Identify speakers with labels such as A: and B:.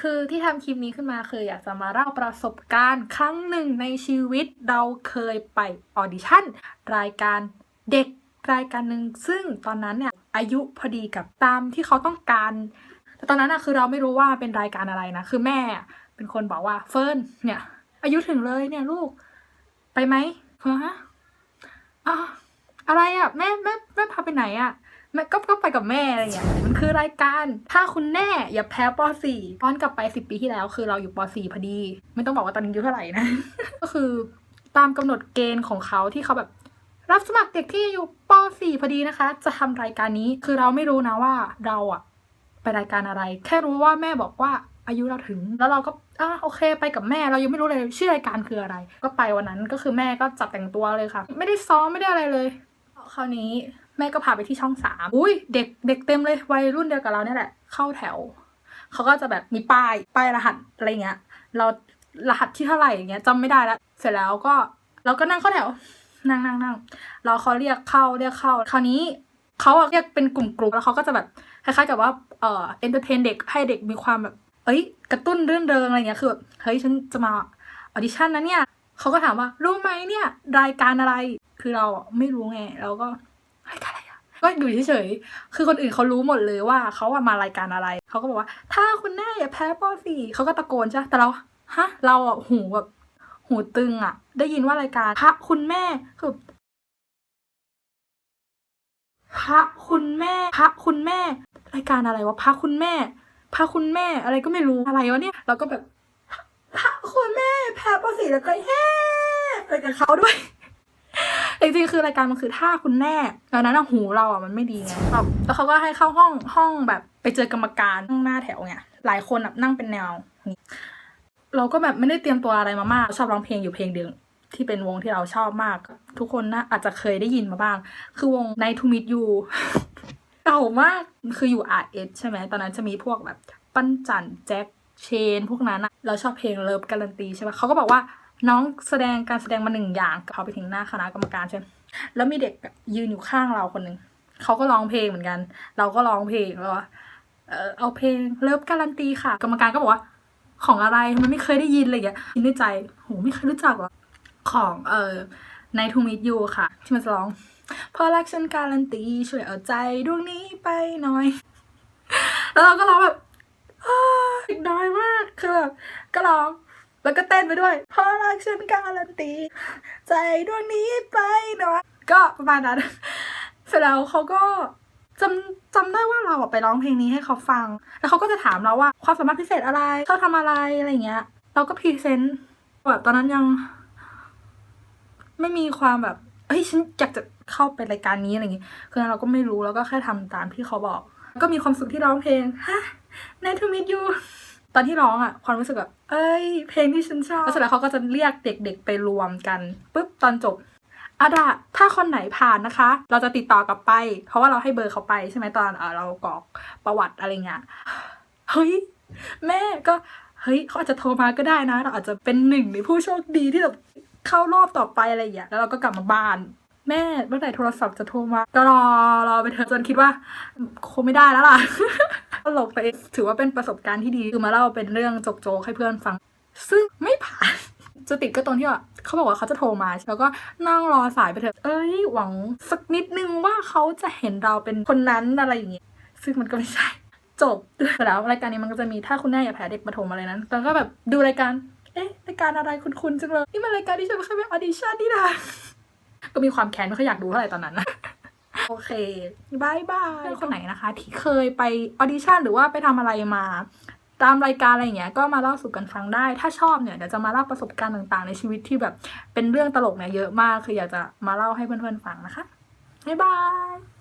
A: คือที่ทำคลิปนี้ขึ้นมาคืออยากจะมาเล่าประสบการณ์ ครั้งหนึ่งในชีวิตเราเคยไปออดิชั่น รายการเด็กรายการหนึ่งซึ่งตอนนั้นเนี่ยอายุพอดีกับตามที่เขาต้องการแต่ตอนนั้นอะคือเราไม่รู้ว่าเป็นรายการอะไรนะ คือแม่เป็นคนบอกว่าเฟิร์นเนี่ย อายุถึงเลยเนี่ยลูก ไปไหมฮะอะอะไรอะแม่แม่แม่พาไปไหนอะ แม่ก็ก็ไปกับแม่อะไรอย่างเงี้ยมันคือรายการถ้าคุณแน่อย่าแพ้ป .4 ย้อนกลับไปสิปีที่แล้ว คือเราอยู่ป .4 พอดี ไม่ต้องบอกว่าตอนนี้อายุเท่าไหร่นะ ก็คือตามกำหนดเกณฑ์ของเขาที่เขาแบบรับสมัครเด็กที่อยู่ป .4 พอดีนะคะ จะทำรายการนี้คือเราไม่รู้นะว่าเราอะไปรายการอะไร แค่รู้ว่าแม่บอกว่าอายุเราถึง แล้วเราก็อะโอเค ไปกับแม่เรายังไม่รู้เลยชื่อรายการคืออะไร ก็ไปวันนั้นก็คือแม่ก็จัดแต่งตัวเลยค่ะ ไม่ได้ซ้อมไม่ได้อะไรเลยคราวนี้ แม่ก็พาไปที่ช่องสามอุ้ยเด็กเด็กเต็มเลยวัยรุ่นเดียวกับเราเนี่ยแหละ เข้าแถว เขาก็จะแบบมีป้ายป้ายรหัสอะไรเงี้ย เรารหัสที่เท่าไหร่อย่างเงี้ยจำไม่ได้แล้วเสร็จแล้วก็เราก็นั่งเข้าแถว นั่งนั่งนั่งเราเขาเรียกเข้าเรียกเข้า คราวนี้เขาอะเรียกเป็นกลุ่มๆแล้วเขาก็จะแบบคล้ายๆกับว่าเอ่อเอนเตอร์เทนเด็กให้เด็กมีความแบบ เอ้ย กระตุ้นเรื่องเริงอะไรเงี้ยคือแบบเฮ้ยฉันจะมาออดิชั่นนะเนี่ยเขาก็ถามว่ารู้ไหมเนี่ย รายการอะไรคือเราไม่รู้ไงเราก็ ก็อยู่เฉยๆ คือคนอื่นเขารู้หมดเลยว่าเขาอะมารายการอะไร เขาก็บอกว่า ถ้าคุณแม่อย่าแพ้ปอสี่เขาก็ตะโกนใช่ แต่เราฮะ เราอะหูแบบหูตึงอะได้ยินว่ารายการพระคุณแม่คือพระคุณแม่พระคุณแม่ รายการอะไรวะพระคุณแม่พระคุณแม่ อะไรก็ไม่รู้อะไรวะเนี่ยเราก็แบบพระคุณแม่แพ้ปอสี่แล้วก็เฮ้ไปกับเขาด้วย จริงๆคือรายการมันคือท่าคุณแม่ตอนนั้นหูเราอะมันไม่ดีไงแบบแล้วเขาก็ให้เข้าห้องห้องแบบไปเจอกรรมการนั่งหน้าแถวไงหลายคนแบบนั่งเป็นแนวนี้เราก็แบบไม่ได้เตรียมตัวอะไรมามากชอบร้องเพลงอยู่เพลงเดียวที่เป็นวงที่เราชอบมาก ทุกคนนะอาจจะเคยได้ยินมาบ้าง คือวง Night to Meet You เก่ามากคืออยู่ RS ใช่ไหมตอนนั้นจะมีพวกแบบ ปั้นจันแจ็คเชน พวกนั้นอะเราชอบเพลงเลิฟการันตีใช่ปะเขาก็บอกว่า น้องแสดงการแสดงมาหนึ่งอย่างเขาไปถึงหน้าคณะกรรมการใช่ไหมแล้วมีเด็กยืนอยู่ข้างเราคนหนึ่งเขาก็ร้องเพลงเหมือนกัน เราก็ร้องเพลงแล้วว่าเออเอาเพลงเลิฟการันตีค่ะ กรรมการก็บอกว่า ของอะไรมันไม่เคยได้ยินอะไรอย่างยคิดในใจโหไม่เคยรู้จักหรอของเออ Night to Meet You ค่ะ ที่มันจะร้องพราะรักฉันการันตีช่วยเอาใจดวงนี้ไปหน่อย แล้วเราก็ร้องแบบอีกน้อยมากคือแบบก็ร้อง แล้วก็เต้นไปด้วยเพราะรักฉันการันตี ใจดวงนี้ไปหน่อยก็ประมาณนั้นเสร็จแล้วเขาก็จำจำได้ว่าเราไปร้องเพลงนี้ให้เขาฟัง แล้วเขาก็จะถามเราว่าความสามารถพิเศษอะไรชอบทำอะไรอะไรเงี้ย เราก็พรีเซนต์แบบตอนนั้นยัง ไม่มีความแบบเฮ้ยฉันอยากจะเข้าไปรายการนี้อะไรอย่างงี้คือเราก็ไม่รู้แล้วก็แค่ทำตามที่เขาบอก ก็มีความสุขที่ร้องเพลงฮะ Nice to meet you ตอนที่ร้องอะความรู้สึกแบบเอ้ย เพลงที่ฉันชอบแล้วเสร็จแล้วเขาก็จะเรียกเด็กๆไปรวมกันปุ๊บตอนจบอาดาถ้าคนไหนผ่านนะคะ เราจะติดต่อกลับไป เพราะว่าเราให้เบอร์เขาไปใช่ไหมตอนเออเรากรอกประวัติอะไรเงี้ยเฮ้ยแม่ก็เฮ้ยเขาอาจจะโทรมาก็ได้นะ เราอาจจะเป็นหนึ่งในผู้โชคดีที่แบบเข้ารอบต่อไปอะไรอย่างเงี้ยแล้วเราก็กลับมาบ้าน แม่เมื่อไหร่โทรศัพท์จะโทรมาก็รอรอไปเถอะจนคิดว่าคงไม่ได้แล้วล่ะ ตลกไปถือว่าเป็นประสบการณ์ที่ดีคือมาเล่าเป็นเรื่องโจกๆให้เพื่อนฟัง ซึ่งไม่ผ่านจะติดก็ตรงที่ว่าเขาบอกว่าเขาจะโทรมา แล้วก็นั่งรอสายไปเถอะ เอ้ย หวังสักนิดนึงว่าเขาจะเห็นเราเป็นคนนั้นอะไรอย่างเงี้ยซึ่งมันก็ไม่ใช่ จบแล้วรายการนี้มันก็จะมีถ้าคุณแม่อย่าแพ้เด็กประถมอะไรนั้นแล้วก็แบบดูรายการ เอ๊ะรายการอะไรคุ้นๆจังเลยนี่มันรายการที่ฉันเคยไปออดิชั่นนี่นะก็มีความแค้นไม่ค่อยอยากดูเท่าไหร่ตอนนั้นนะ โอเคบายบายคนไหนนะคะ ที่เคยไปออดิชั่นหรือว่าไปทำอะไรมา ตามรายการอะไรอย่างเงี้ยก็มาเล่าสู่กันฟังได้ ถ้าชอบเนี่ยเดี๋ยวจะมาเล่าประสบการณ์ต่างๆ ในชีวิตที่แบบเป็นเรื่องตลกเนี่ยเยอะมากคืออยากจะมาเล่าให้เพื่อนๆฟังนะคะบ๊ายบาย